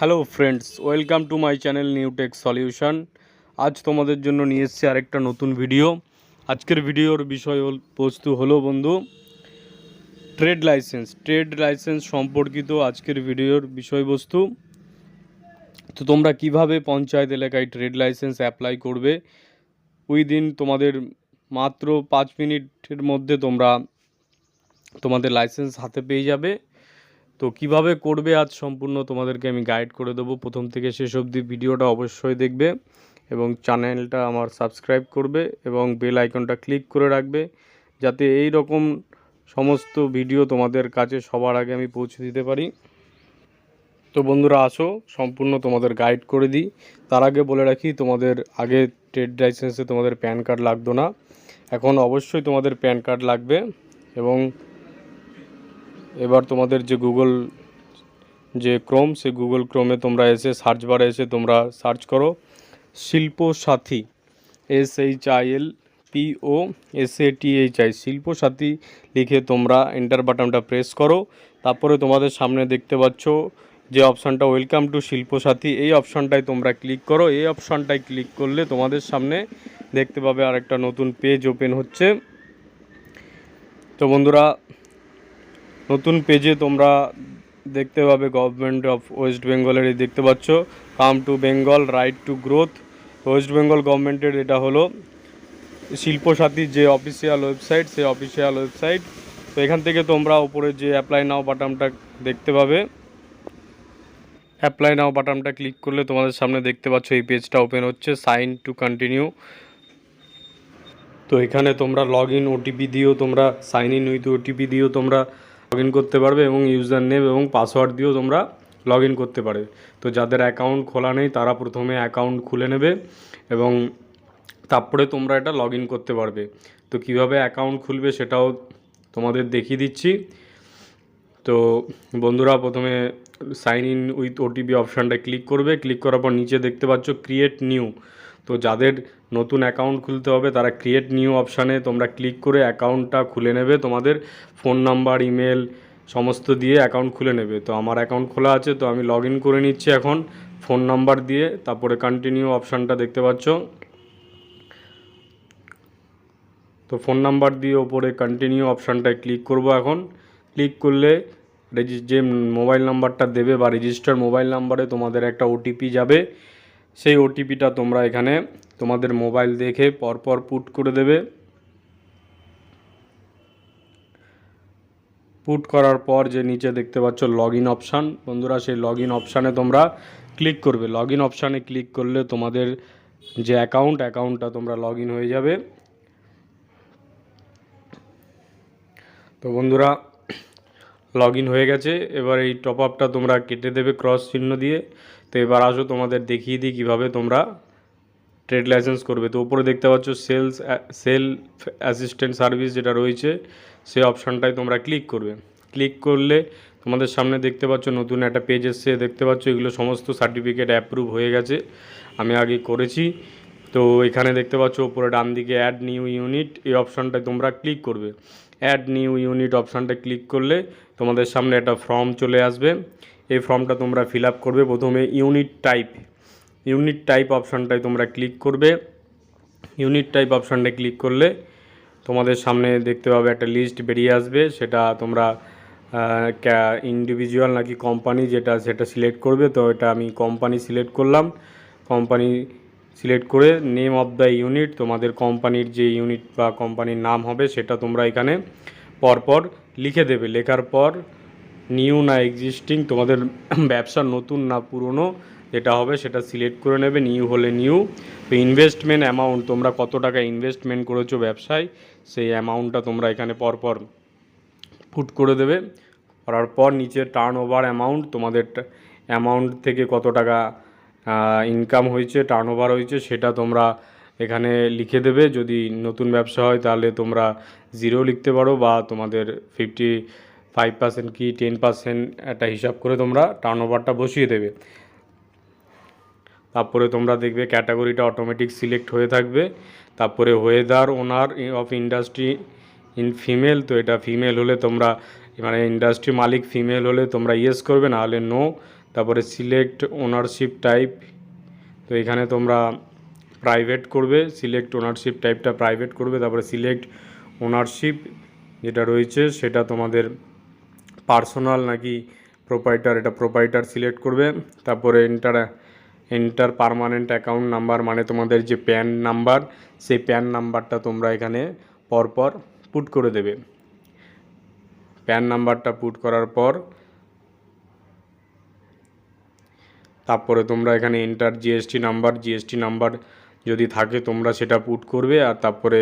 Hello friends welcome to my channel new tech solution আজ তোমাদের জন্য নিয়ে এসেছি আরেকটা নতুন ভিডিও আজকের ভিডিওর বিষয় বস্তু হলো, বন্ধু ট্রেড লাইসেন্স ট্রেড লাইসেন্স সম্পর্কিত আজকের ভিডিওর বিষয়বস্তু। তো তোমরা কীভাবে পঞ্চায়েত এলাকায় ট্রেড লাইসেন্স অ্যাপ্লাই করবে? উইদিন তোমাদের মাত্র পাঁচ মিনিটের মধ্যে তোমরা তোমাদের লাইসেন্স হাতে পেয়ে যাবে। তো কীভাবে করবে আজ সম্পূর্ণ তোমাদেরকে আমি গাইড করে দেবো। প্রথম থেকে শেষ অবধি ভিডিওটা অবশ্যই দেখবে এবং চ্যানেলটা আমার সাবস্ক্রাইব করবে এবং বেল আইকনটা ক্লিক করে রাখবে যাতে এই রকম সমস্ত ভিডিও তোমাদের কাছে সবার আগে আমি পৌঁছে দিতে পারি। তো বন্ধুরা, আসো, সম্পূর্ণ তোমাদের গাইড করে দিই। তার আগে বলে রাখি, তোমাদের আগে ট্রেড লাইসেন্সে তোমাদের প্যান কার্ড লাগতো না। এখন অবশ্যই তোমাদের প্যান কার্ড লাগবে এবং এবার তোমাদের যে গুগল যে ক্রোম সেই গুগল ক্রোমে তোমরা এসে সার্চ বারে এসে তোমরা সার্চ করো Shilpa Sathi S H I L P O S A T H I Shilpa Sathi লিখে তোমরা এন্টার বাটনটা প্রেস করো, তারপরে তোমাদের সামনে দেখতে পাচ্ছ যে অপশানটা ওয়েলকাম টু শিল্প সাথী এই অপশানটায় তোমরা ক্লিক করো, এই অপশানটায় ক্লিক করলে তোমাদের সামনে দেখতে পাবে আরেকটা নতুন পেজ ওপেন হচ্ছে। তো বন্ধুরা নতুন পেজে তোমরা দেখতে পাবে গভর্নমেন্ট অফ ওয়েস্ট বেঙ্গলের এই দেখতে পাচ্ছ। Come to Bengal right to growth West Bengal গভর্নমেন্টের এটা হলো শিল্পসাথীর যে অফিসিয়াল ওয়েবসাইট সেই অফিসিয়াল ওয়েবসাইট তো এখান থেকে তোমরা উপরে যে অ্যাপ্লাই নাও বাটনটা দেখতে পাবে। অ্যাপ্লাই নাও বাটনটা ক্লিক করলে তোমাদের সামনে দেখতে পাচ্ছ এই পেজটা ওপেন হচ্ছে সাইন টু কন্টিনিউ তো এখানে তোমরা লগ ইন ওটিপি দিয়েও তোমরা সাইন ইন উইথ ওটিপি দিয়েও তোমরা লগ করতে পারবে এবং ইউজার নেম এবং পাসওয়ার্ড দিয়েও তোমরা লগ করতে পারবে। তো যাদের অ্যাকাউন্ট খোলা নেই, তারা প্রথমে অ্যাকাউন্ট খুলে নেবে এবং তারপরে তোমরা এটা লগ করতে পারবে। তো কীভাবে অ্যাকাউন্ট খুলবে সেটাও তোমাদের দেখিয়ে দিচ্ছি। তো বন্ধুরা, প্রথমে সাইন ইন উইথ ওটিপি অপশানটা ক্লিক করবে। ক্লিক করার পর নিচে দেখতে পাচ্ছ ক্রিয়েট নিউ তো যাদের নতুন অ্যাকাউন্ট খুলতে হবে, তারা ক্রিয়েট নিউ অপশানে তোমরা ক্লিক করে অ্যাকাউন্টটা খুলে নেবে। তোমাদের ফোন নাম্বার ইমেল সমস্ত দিয়ে অ্যাকাউন্ট খুলে নেবে। তো আমার অ্যাকাউন্ট খোলা আছে, তো আমি লগ করে নিচ্ছি এখন। ফোন নাম্বার দিয়ে তারপরে কন্টিনিউ অপশানটা দেখতে পাচ্ছ। তো ফোন নাম্বার দিয়ে ওপরে কন্টিনিউ অপশানটায় ক্লিক করব এখন। ক্লিক করলে রেজি যে মোবাইল নাম্বারটা দেবে বা রেজিস্টার মোবাইল নাম্বারে তোমাদের একটা ওটিপি যাবে। সেই ওটিপিটা তোমরা এখানে তোমাদের মোবাইল দেখে পরপর পুট করে দেবে। পুট করার পর যে নিচে দেখতে পাচ্ছ লগ ইন অপশান বন্ধুরা সেই লগ ইন অপশানে তোমরা ক্লিক করবে। লগ ইন অপশানে ক্লিক করলে তোমাদের যে অ্যাকাউন্ট অ্যাকাউন্টটা তোমরা লগ ইন হয়ে যাবে। তো বন্ধুরা লগ ইন হয়ে গেছে। এবার এই টপ আপটা তোমরা কেটে দেবে ক্রস চিহ্ন দিয়ে। তো এবার আসো তোমাদের দেখিয়ে দিই কীভাবে তোমরা ট্রেড লাইসেন্স করবে। তো উপরে দেখতে পাচ্ছ সেলস সেল অ্যাসিস্ট্যান্ট সার্ভিস যেটা রয়েছে, সেই অপশানটায় তোমরা ক্লিক করবে। ক্লিক করলে তোমাদের সামনে দেখতে পাচ্ছ নতুন একটা পেজ এসছে। দেখতে পাচ্ছ এগুলো সমস্ত সার্টিফিকেট অ্যাপ্রুভ হয়ে গেছে। আমি আগে করেছি। তো এখানে দেখতে পাচ্ছ উপরে ডান দিকে অ্যাড নিউ ইউনিট এই অপশানটায় তোমরা ক্লিক করবে। অ্যাড নিউ ইউনিট অপশানটা ক্লিক করলে তোমাদের সামনে একটা ফর্ম চলে আসবে। এই ফর্মটা তোমরা ফিল করবে প্রথমে ইউনিট টাইপ ইউনিট টাইপ অপশানটায় তোমরা ক্লিক করবে। ইউনিট টাইপ অপশানটায় ক্লিক করলে তোমাদের সামনে দেখতে পাবে একটা লিস্ট বেরিয়ে আসবে। সেটা তোমরা ইন্ডিভিজুয়াল নাকি কোম্পানি যেটা, সেটা সিলেক্ট করবে। তো এটা আমি কোম্পানি সিলেক্ট করলাম। কোম্পানি সিলেক্ট করে নেম অফ দ্য ইউনিট তোমাদের কোম্পানির যে ইউনিট বা কোম্পানির নাম হবে, সেটা তোমরা এখানে পরপর লিখে দেবে। লেখার পর নিউ না এক্সিস্টিং তোমাদের ব্যবসা নতুন না পুরনো, যেটা হবে সেটা সিলেক্ট করে নেবে নিউ হলে নিউ তো ইনভেস্টমেন্ট অ্যামাউন্ট তোমরা কত টাকা ইনভেস্টমেন্ট করেছ ব্যবসায়, সেই অ্যামাউন্টটা তোমরা এখানে পরপর ফুট করে দেবে। করার পর নিচে টার্ন ওভার অ্যামাউন্ট তোমাদের অ্যামাউন্ট থেকে কত টাকা ইনকাম হয়েছে টার্ন ওভার হয়েছে, সেটা তোমরা এখানে লিখে দেবে। যদি নতুন ব্যবসা হয়, তাহলে তোমরা জিরো লিখতে পারো বা তোমাদের ফিফটি ফাইভ পার্সেন্ট কি টেন পার্সেন্ট একটা হিসাব করে তোমরা টার্ন ওভারটা বসিয়ে দেবে। তারপরে তোমরা দেখবে ক্যাটাগরিটা অটোমেটিক সিলেক্ট হয়ে থাকবে। তারপরে whether owner of industry in female তো এটা ফিমেল হলে তোমরা মানে ইন্ডাস্ট্রি মালিক ফিমেল হলে তোমরা ইয়েস করবে না হলে নো তারপরে সিলেক্ট ওনারশিপ টাইপ তো এখানে তোমরা প্রাইভেট করবে সিলেক্ট ওনারশিপ টাইপটা প্রাইভেট করবে, তারপরে সিলেক্ট ওনারশিপ যেটা রয়েছে সেটা তোমাদের পার্সোনাল নাকি প্রোপাইটার এটা প্রোপাইটার সিলেক্ট করবে। তারপরে enter enter permanent account number মানে তোমাদের যে প্যান নাম্বার সেই প্যান নাম্বারটা তোমরা এখানে পরপর পুট করে দেবে। প্যান নাম্বারটা পুট করার পর, তারপরে তোমরা এখানে enter GST number GST number যদি থাকে তোমরা সেটা পুট করবে। আর তারপরে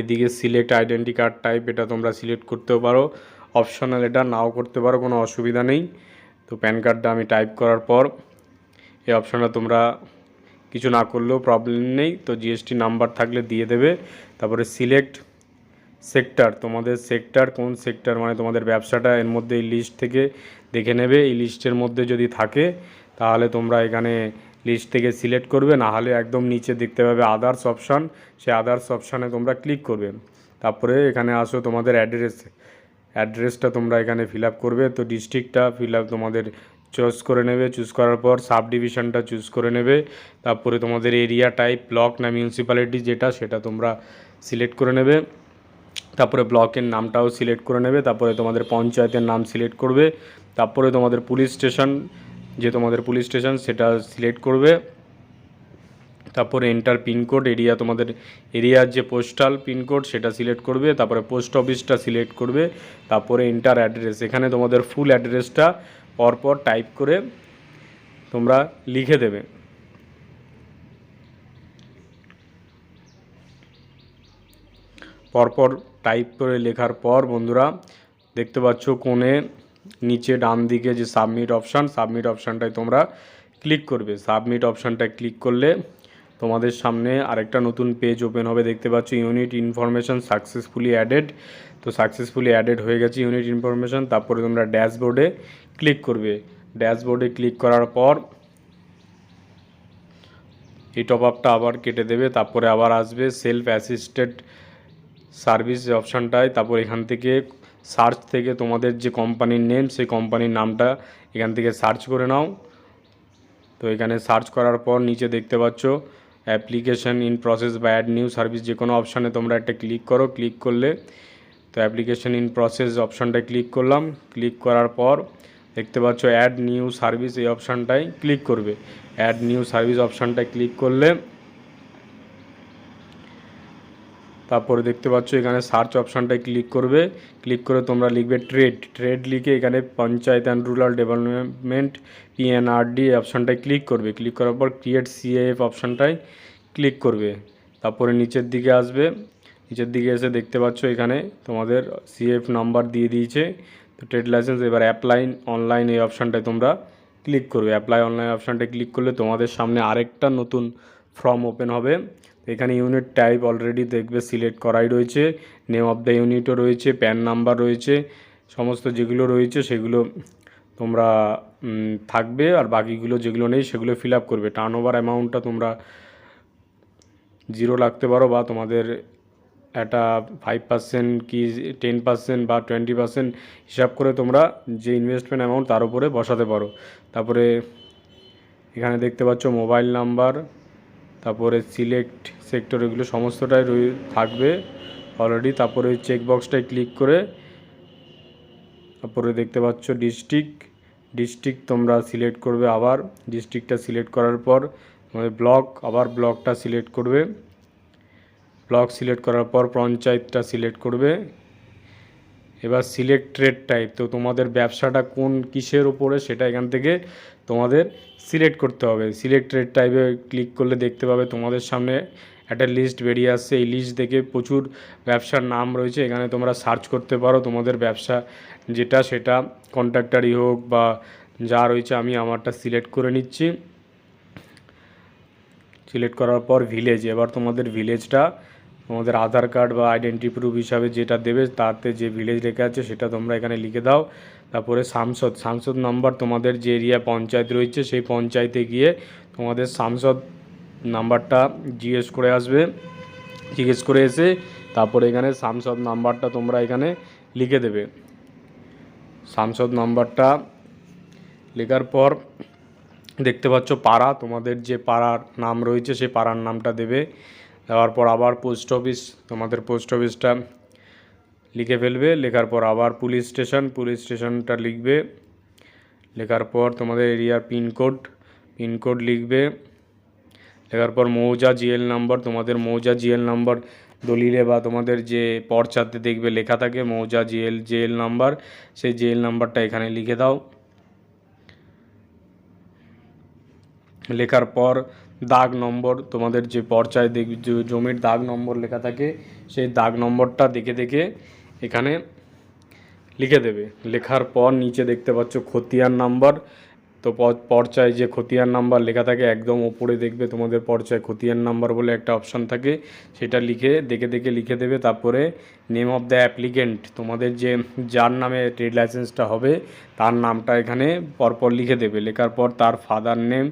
এদিকে সিলেক্ট আইডেন্টি কার্ড টাইপ এটা তোমরা সিলেক্ট করতেও পারো। অপশনাল এটা নাও করতে পারো, কোনো অসুবিধা নেই। তো প্যান কার্ডটা আমি টাইপ করার পর, এই অপশানটা তোমরা কিছু না করলেও প্রবলেম নেই। তো জিএসটি নাম্বার থাকলে দিয়ে দেবে। তারপরে সিলেক্ট সেক্টর তোমাদের সেক্টর কোন সেক্টর মানে তোমাদের ব্যবসাটা এর মধ্যে এই লিস্ট থেকে দেখে নেবে। এই লিস্টের মধ্যে যদি থাকে, তাহলে তোমরা এখানে লিস্ট থেকে সিলেক্ট করবে। না হলে একদম নিচে দেখতে পাবে আদার্স অপশান সেই আদার্স অপশানে তোমরা ক্লিক করবে। তারপরে এখানে আসো তোমাদের অ্যাড্রেস অ্যাড্রেসটা তোমরা এখানে ফিল করবে। তো ডিস্ট্রিক্টটা ফিল তোমাদের চুজ করে নেবে। চুজ করার পর সাব ডিভিশনটা চুজ করে নেবে। তারপরে তোমাদের এরিয়া টাইপ ব্লক না মিউনিসিপ্যালিটি যেটা, সেটা তোমরা সিলেক্ট করে নেবে। তারপরে ব্লকের নামটাও সিলেক্ট করে নেবে। তারপরে তোমাদের পঞ্চায়েতের নাম সিলেক্ট করবে। তারপরে তোমাদের পুলিশ স্টেশন যে তোমাদের পুলিশ স্টেশন সেটা সিলেক্ট করবে। তারপরে এন্টার পিনকোড এরিয়া তোমাদের এরিয়ার যে পোস্টাল পিনকোড সেটা সিলেক্ট করবে, তারপরে পোস্ট অফিসটা সিলেক্ট করবে, তারপরে এন্টার অ্যাড্রেস এখানে তোমাদের ফুল অ্যাড্রেসটা পরপর টাইপ করে তোমরা লিখে দেবে। পরপর টাইপ করে লেখার পর বন্ধুরা, দেখতে পাচ্ছ কোণে নিচে ডান দিকে যে সাবমিট অপশান সাবমিট অপশানটায় তোমরা ক্লিক করবে। সাবমিট অপশানটায় ক্লিক করলে তোমাদের সামনে আরেকটা নতুন পেজ ওপেন হবে। দেখতে পাচ্ছ ইউনিট ইনফরমেশন সাকসেসফুলি অ্যাডেড তো সাকসেসফুলি অ্যাডেড হয়ে গেছে ইউনিট ইনফরমেশন তারপরে তোমরা ড্যাশবোর্ডে ক্লিক করবে। ড্যাশবোর্ডে ক্লিক করার পর এই টপ আপটা আবার কেটে দেবে। তারপরে আবার আসবে সেলফ অ্যাসিস্টেড সার্ভিস অপশানটায়। তারপর এখান থেকে সার্চ থেকে তোমাদের যে কোম্পানির নেম সেই কোম্পানির নামটা এখান থেকে সার্চ করে নাও। তো এখানে সার্চ করার পর নিচে দেখতে পাচ্ছ অ্যাপ্লিকেশন ইন প্রসেস বা অ্যাড নিউ সার্ভিস যে কোনো অপশানে তোমরা একটা ক্লিক করো, ক্লিক করলে তো অ্যাপ্লিকেশন ইন প্রসেস অপশানটায় ক্লিক করলাম। ক্লিক করার পর দেখতে পাচ্ছ অ্যাড নিউ সার্ভিস এই অপশানটায় ক্লিক করবে। অ্যাড নিউ সার্ভিস অপশানটায় ক্লিক করলে তারপরে দেখতে পাচ্ছ এখানে সার্চ অপশানটায় ক্লিক করবে। ক্লিক করে তোমরা লিখবে ট্রেড ট্রেড লিখে এখানে panchayat and rural development PNRD অপশানটায় click করবে। ক্লিক করার পর ক্রিয়েট সিএএফ অপশানটায় ক্লিক করবে। তারপরে নিচের দিকে আসবে। নিচের দিকে এসে দেখতে পাচ্ছ এখানে তোমাদের সিএফ নাম্বার দিয়ে দিয়েছে। তো ট্রেড লাইসেন্স এবার অ্যাপ্লাই অনলাইন এই অপশানটায় তোমরা ক্লিক করবে। অ্যাপ্লাই অনলাইন অপশানটায় ক্লিক করলে তোমাদের সামনে আরেকটা নতুন ফর্ম ওপেন হবে। এখানে ইউনিট টাইপ অলরেডি দেখবে সিলেক্ট করাই রয়েছে। নেম অফ দ্য ইউনিটও রয়েছে প্যান নাম্বার রয়েছে, সমস্ত যেগুলো রয়েছে সেগুলো তোমরা থাকবে আর বাকিগুলো যেগুলো নেই সেগুলো ফিল আপ করবে। টার্ন ওভার অ্যামাউন্টটা তোমরা জিরো রাখতে পারো বা তোমাদের একটা ফাইভ পার্সেন্ট কি টেন পার্সেন্ট বা টোয়েন্টি পার্সেন্ট হিসাব করে তোমরা যে ইনভেস্টমেন্ট অ্যামাউন্ট তার উপরে বসাতে পারো। তারপরে এখানে দেখতে পাচ্ছ মোবাইল নাম্বার তারপরে সিলেক্ট সেক্টর এগুলো সমস্তটাই রয়ে থাকবে অলরেডি তারপরে চেক বক্সটায় ক্লিক করে তারপরে দেখতে পাচ্ছ ডিস্ট্রিক্ট ডিস্ট্রিক্ট তোমরা সিলেক্ট করবে আবার ডিস্ট্রিক্টটা সিলেক্ট করার পর তোমাদের ব্লক আবার ব্লকটা সিলেক্ট করবে। ব্লক সিলেক্ট করার পর পঞ্চায়েতটা সিলেক্ট করবে। এবার সিলেক্ট ট্রেড টাইপ তো তোমাদের ব্যবসাটা কোন কিসের ওপরে সেটা এখান থেকে তোমাদের সিলেক্ট করতে হবে। সিলেক্ট ট্রেড টাইপে ক্লিক করলে দেখতে পাবে তোমাদের সামনে একটা লিস্ট বেরিয়ে আসছে। এই লিস্ট দেখে প্রচুর ব্যবসার নাম রয়েছে। এখানে তোমরা সার্চ করতে পারো তোমাদের ব্যবসা যেটা, সেটা কন্ট্রাক্টারই হোক বা যা রয়েছে আমি আমারটা সিলেক্ট করে নিচ্ছি। সিলেক্ট করার পর ভিলেজ এবার তোমাদের ভিলেজটা তোমাদের আধার কার্ড বা আইডেন্টি প্রুফ হিসাবে যেটা দেবে, তাতে যে ভিলেজ লেখা আছে সেটা তোমরা এখানে লিখে দাও। তারপরে সাংসদ সাংসদ নাম্বার তোমাদের যে এরিয়া পঞ্চায়েত রয়েছে সেই পঞ্চায়েতে গিয়ে তোমাদের সাংসদ নাম্বারটা জিজ্ঞেস করে আসবে, জিজ্ঞেস করে এসে তারপরে এখানে সাংসদ নাম্বারটা তোমরা এখানে লিখে দেবে। সাংসদ নাম্বারটা লেখার পর দেখতে পাচ্ছ পাড়া, তোমাদের যে পাড়ার নাম রয়েছে সেই পাড়ার নামটা দেবে। দেওয়ার পর আবার পোস্ট অফিস তোমাদের পোস্ট অফিসটা লিখে ফেলবে, লেখার পর আবার পুলিশ স্টেশন, পুলিশ স্টেশনটা লিখবে। লেখার পর তোমাদের এরিয়ার পিনকোড পিনকোড লিখবে। লেখার পর মৌজা জিএল নাম্বার, তোমাদের মৌজা জিএল নাম্বার দলিলে বা তোমাদের যে পর্চাতে দেখবে লেখা থাকে, মৌজা জিএল জিএল নাম্বার, সেই জিএল নাম্বারটা এখানে লিখে দাও। লেখার পর দাগ নম্বর, তোমাদের যে পর্চায় দেখ জমির দাগ নম্বর লেখা থাকে, সেই দাগ নম্বরটা দেখে দেখে এখানে লিখে দেবে। লেখার পর নিচে দেখতে পাচ্ছ খতিয়ান নাম্বার। তো পর্চায় যে খতিয়ান নাম্বার লেখা থাকে, একদম ওপরে দেখবে তোমাদের পর্চায় খতিয়ান নাম্বার বলে একটা অপশান থাকে। সেটা লিখে, দেখে দেখে লিখে দেবে। তারপরে নেম অফ দ্য অ্যাপ্লিকেন্ট তোমাদের যে, যার নামে ট্রেড লাইসেন্সটা হবে, তার নামটা এখানে পরপর লিখে দেবে। লেখার পর তার ফাদার নেম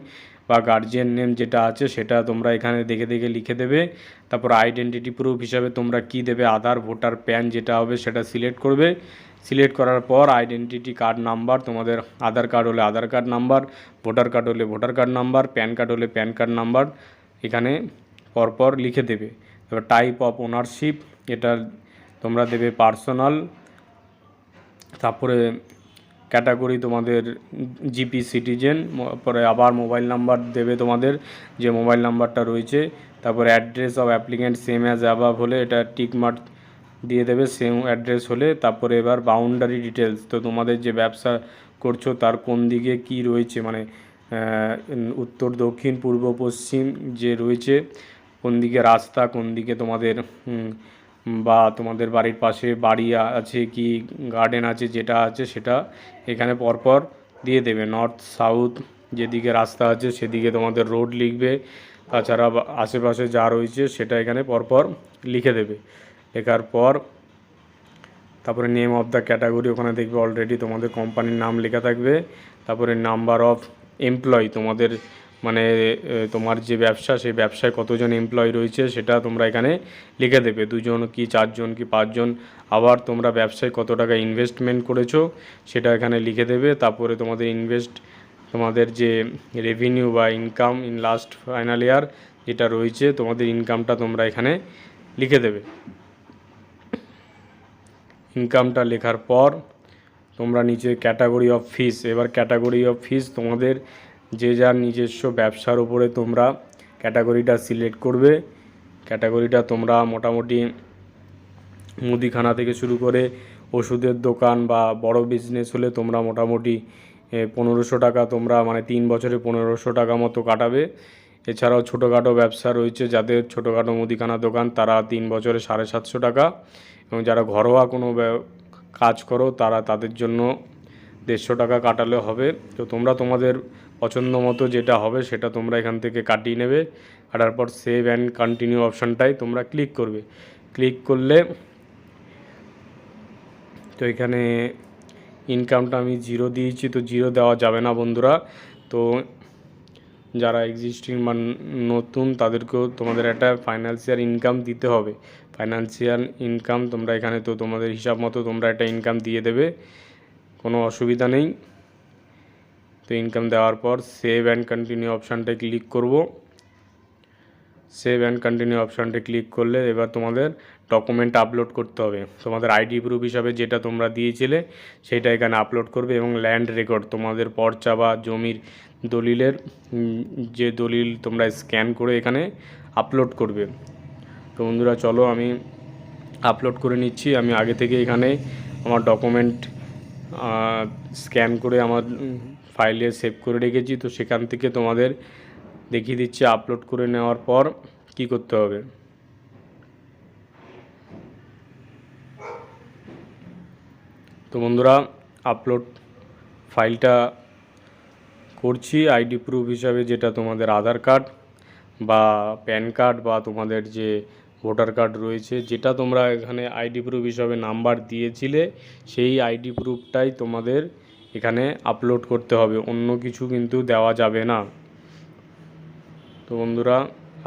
বা গার্জিয়ান নেম যেটা আছে সেটা তোমরা এখানে দেখে দেখে লিখে দেবে। তারপর আইডেন্টিটি প্রুফ হিসাবে তোমরা কি দেবে? আধার, ভোটার, প্যান যেটা হবে সেটা সিলেক্ট করবে। সিলেক্ট করার পর আইডেন্টিটি কার্ড নাম্বার তোমাদের আধার কার্ড হলে Aadhaar card number voter card হলে voter card number PAN card হলে প্যান কার্ড নাম্বার এখানে পরপর লিখে দেবে। এবার টাইপ অফ ওনারশিপ এটা তোমরা দেবে পার্সোনাল তারপরে ক্যাটাগরি তোমাদের জিপি সিটিজেন পরে আবার মোবাইল নাম্বার দেবে তোমাদের, যে মোবাইল নাম্বারটা রয়েছে। তারপরে address of applicant same as above হলে এটা টিক মার্ক দিয়ে দেবে সেম অ্যাড্রেস হলে। তারপরে এবার বাউন্ডারি ডিটেলস তো তোমাদের যে ব্যবসা করছ তার কোন দিকে কি রয়েছে? মানে উত্তর, দক্ষিণ, পূর্ব, পশ্চিম যে রয়েছে, কোন দিকে রাস্তা, কোন দিকে তোমাদের বা তোমাদের বাড়ির পাশে বাড়ি আছে কি গার্ডেন আছে যেটা আছে সেটা এখানে পরপর দিয়ে দেবে। নর্থ সাউথ যেদিকে রাস্তা আছে সেদিকে তোমাদের রোড লিখবে। তাছাড়া আশেপাশে যা রয়েছে সেটা এখানে পরপর লিখে দেবে। লেখার পর তারপরে নেম অফ দ্য ক্যাটাগরি ওখানে দেখবে অলরেডি তোমাদের কোম্পানির নাম লেখা থাকবে। তারপরে নাম্বার অফ এমপ্লয় তোমাদের মানে তোমার যে ব্যবসা, সেই ব্যবসায় কতজন এমপ্লয় রয়েছে সেটা তোমরা এখানে লিখে দেবে। দুজন কি, চারজন কি, পাঁচজন। আবার তোমরা ব্যবসায় কত টাকা ইনভেস্টমেন্ট করেছ সেটা এখানে লিখে দেবে। তারপরে তোমাদের ইনভেস্ট তোমাদের যে রেভিনিউ বা income in last final year যেটা রয়েছে, তোমাদের ইনকামটা তোমরা এখানে লিখে দেবে। ইনকামটা লেখার পর তোমরা নিচে ক্যাটাগরি অফ ফিস এবার ক্যাটাগরি অফ ফিস তোমাদের যে যার নিজস্ব ব্যবসার উপরে তোমরা ক্যাটাগরিটা সিলেক্ট করবে। ক্যাটাগরিটা তোমরা মোটামুটি মুদিখানা থেকে শুরু করে ওষুধের দোকান বা বড় বিজনেস হলে তোমরা মোটামুটি পনেরোশো টাকা তোমরা মানে তিন বছরে পনেরোশো টাকা মতো কাটাবে। এছাড়াও ছোটোখাটো ব্যবসা রয়েছে যাদের ছোটোখাটো মুদিখানা দোকান, তারা তিন বছরে সাড়ে সাতশো টাকা। এবং যারা ঘরোয়া কোনো কাজ করো, তারা তাদের জন্য দেড়শো টাকা কাটালে হবে। তো তোমরা তোমাদের পছন্দ মতো যেটা হবে সেটা তোমরা এখান থেকে কাটিয়ে নেবে। কাটার পর সেভ অ্যান্ড কন্টিনিউ অপশানটাই তোমরা ক্লিক করবে। ক্লিক করলে তো এখানে ইনকামটা আমি জিরো দিয়েছি, তো জিরো দেওয়া যাবে না বন্ধুরা। তো যারা এক্সিস্টিং বা নতুন তাদেরকেও তোমাদের একটা ফাইন্যান্সিয়াল ইনকাম দিতে হবে। ফাইন্যান্সিয়াল ইনকাম তোমরা এখানে তো তোমাদের হিসাব মতো তোমরা একটা ইনকাম দিয়ে দেবে। কোনো অসুবিধা নেই। তো ইনকাম দেওয়ার পর সেভ অ্যান্ড কন্টিনিউ অপশানটায় ক্লিক করব। সেভ অ্যান্ড কন্টিনিউ অপশানটা ক্লিক করলে এবার তোমাদের ডকুমেন্ট আপলোড করতে হবে। তোমাদের আইডি প্রুফ হিসাবে যেটা তোমরা দিয়েছিলে সেটা এখানে আপলোড করবে এবং ল্যান্ড রেকর্ড তোমাদের পর্চা বা জমির দলিলের যে দলিল তোমরা স্ক্যান করে এখানে আপলোড করবে। তো বন্ধুরা চলো আমি আপলোড করে নিচ্ছি। আমি আগে থেকে এখানে আমার ডকুমেন্ট স্ক্যান করে আমার ফাইলে সেভ করে রেখেছি। তো সেখান থেকে তোমাদের দেখিয়ে দিচ্ছি আপলোড করে নেওয়ার পর কি করতে হবে। তো বন্ধুরা আপলোড ফাইলটা করছি। আইডি প্রুফ হিসাবে যেটা তোমাদের আধার কার্ড বা প্যান কার্ড বা তোমাদের যে ভোটার কার্ড রয়েছে। যেটা তোমরা এখানে আইডি প্রুফ হিসাবে নাম্বার দিয়েছিলে, সেই আইডি প্রুফটাই তোমাদের এখানে আপলোড করতে হবে। অন্য কিছু কিন্তু দেওয়া যাবে না। তো বন্ধুরা,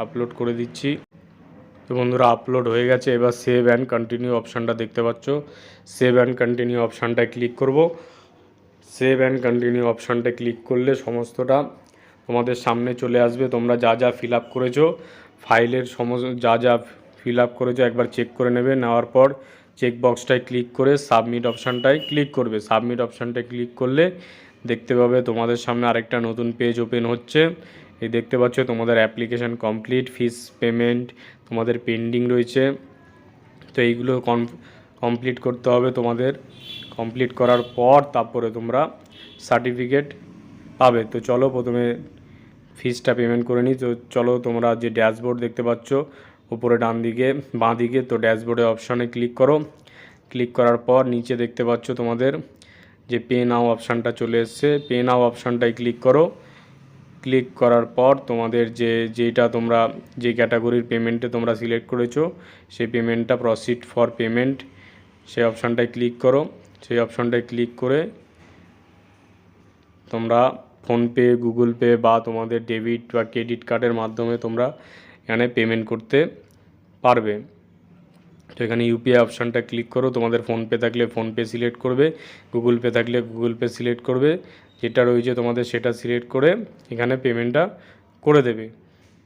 আপলোড করে দিচ্ছি। তো বন্ধুরা, আপলোড হয়ে গেছে। এবার সেভ অ্যান্ড কন্টিনিউ অপশানটা দেখতে পাচ্ছ। সেভ অ্যান্ড কন্টিনিউ অপশানটায় ক্লিক করব। সেভ অ্যান্ড কন্টিনিউ অপশানটা ক্লিক করলে সমস্তটা তোমাদের সামনে চলে আসবে। তোমরা যা যা ফিল আপ করেছ, ফাইলের সমস্ত যা যা ফিল আপ করেছ একবার চেক করে নেবে, নেওয়ার পর চেক বক্সটায় ক্লিক করে সাবমিট অপশানটায় ক্লিক করবে। সাবমিট অপশানটায় ক্লিক করলে দেখতে পাবে তোমাদের সামনে আরেকটা নতুন পেজ ওপেন হচ্ছে। এই দেখতে পাচ্ছ তোমাদের অ্যাপ্লিকেশান কমপ্লিট ফিস পেমেন্ট তোমাদের পেন্ডিং রয়েছে। তো এইগুলো কমপ্লিট করতে হবে তোমাদের। কমপ্লিট করার পর তারপরে তোমরা সার্টিফিকেট পাবে। তো চলো প্রথমে ফিসটা পেমেন্ট করে নিই। তো চলো তোমরা যে ড্যাশবোর্ড দেখতে পাচ্ছ উপরে ডান দিকে, বাঁ দিকে, তো ড্যাশবোর্ডে অপশানে ক্লিক করো। ক্লিক করার পর নিচে দেখতে পাচ্ছ তোমাদের যে পে নাও অপশানটা চলে এসছে। পে নাও অপশানটায় ক্লিক করো। ক্লিক করার পর তোমাদের যে, যেটা তোমরা, যে ক্যাটাগরির পেমেন্টে তোমরা সিলেক্ট করেছ, সেই পেমেন্টটা প্রসিড ফর পেমেন্ট, সেই অপশানটায় ক্লিক করো। সেই অপশানটায় ক্লিক করে তোমরা ফোনপে, গুগল পে বা তোমাদের ডেবিট বা ক্রেডিট কার্ডের মাধ্যমে তোমরা এখানে পেমেন্ট করতে পারবে। তো এখানে ইউপিআই অপশানটা ক্লিক করো। তোমাদের ফোনপে থাকলে ফোনপে সিলেক্ট করবে গুগল পে থাকলে গুগল পে সিলেক্ট করবে। যেটা রয়েছে তোমাদের সেটা সিলেক্ট করে এখানে পেমেন্টটা করে দেবে।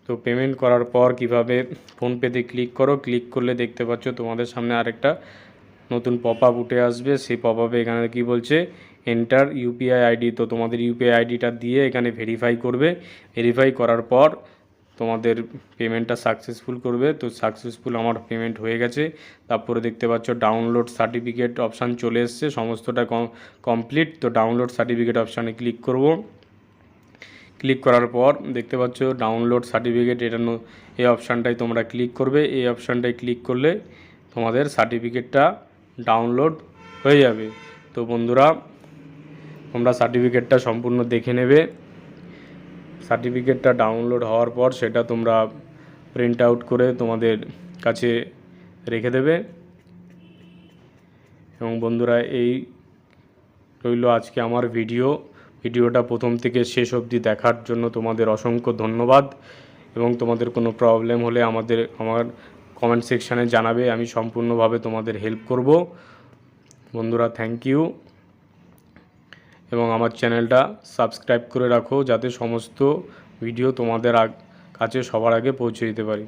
তো পেমেন্ট করার পর কীভাবে ফোনপেতে ক্লিক করো? ক্লিক করলে দেখতে পাচ্ছ তোমাদের সামনে আরেকটা নতুন পপ আপ উঠে আসবে। সেই পপ আপে এখানে কি বলছে? এন্টার ইউপিআই আইডি তো তোমাদের ইউপিআই আইডিটা দিয়ে এখানে ভেরিফাই করবে। ভেরিফাই করার পর তোমাদের পেমেন্টটা সাকসেসফুল করবে। তো সাকসেসফুল আমার পেমেন্ট হয়ে গেছে। তারপরে দেখতে পাচ্ছ ডাউনলোড সার্টিফিকেট অপশান চলে এসছে। সমস্তটা কমপ্লিট তো ডাউনলোড সার্টিফিকেট অপশানে ক্লিক করব। ক্লিক করার পর দেখতে পাচ্ছ ডাউনলোড সার্টিফিকেট এটা এই অপশানটায় তোমরা ক্লিক করবে। এই অপশানটায় ক্লিক করলে তোমাদের সার্টিফিকেটটা ডাউনলোড হয়ে যাবে। তো বন্ধুরা, তোমরা সার্টিফিকেটটা সম্পূর্ণ দেখে নেবে। সার্টিফিকেটটা ডাউনলোড হওয়ার পর সেটা তোমরা প্রিন্ট আউট করে তোমাদের কাছে রেখে দেবে। এবং বন্ধুরা, এই রইল আজকে আমার ভিডিও ভিডিওটা প্রথম থেকে শেষ অবধি দেখার জন্য তোমাদের অসংখ্য ধন্যবাদ। এবং তোমাদের কোনো প্রবলেম হলে আমাদের, আমার কমেন্ট সেকশানে জানাবে। আমি সম্পূর্ণভাবে তোমাদের হেল্প করব। বন্ধুরা থ্যাংক ইউ এবং আমার চ্যানেলটা সাবস্ক্রাইব করে রাখো যাতে সমস্ত ভিডিও তোমাদের কাছে সবার আগে পৌঁছে দিতে পারি।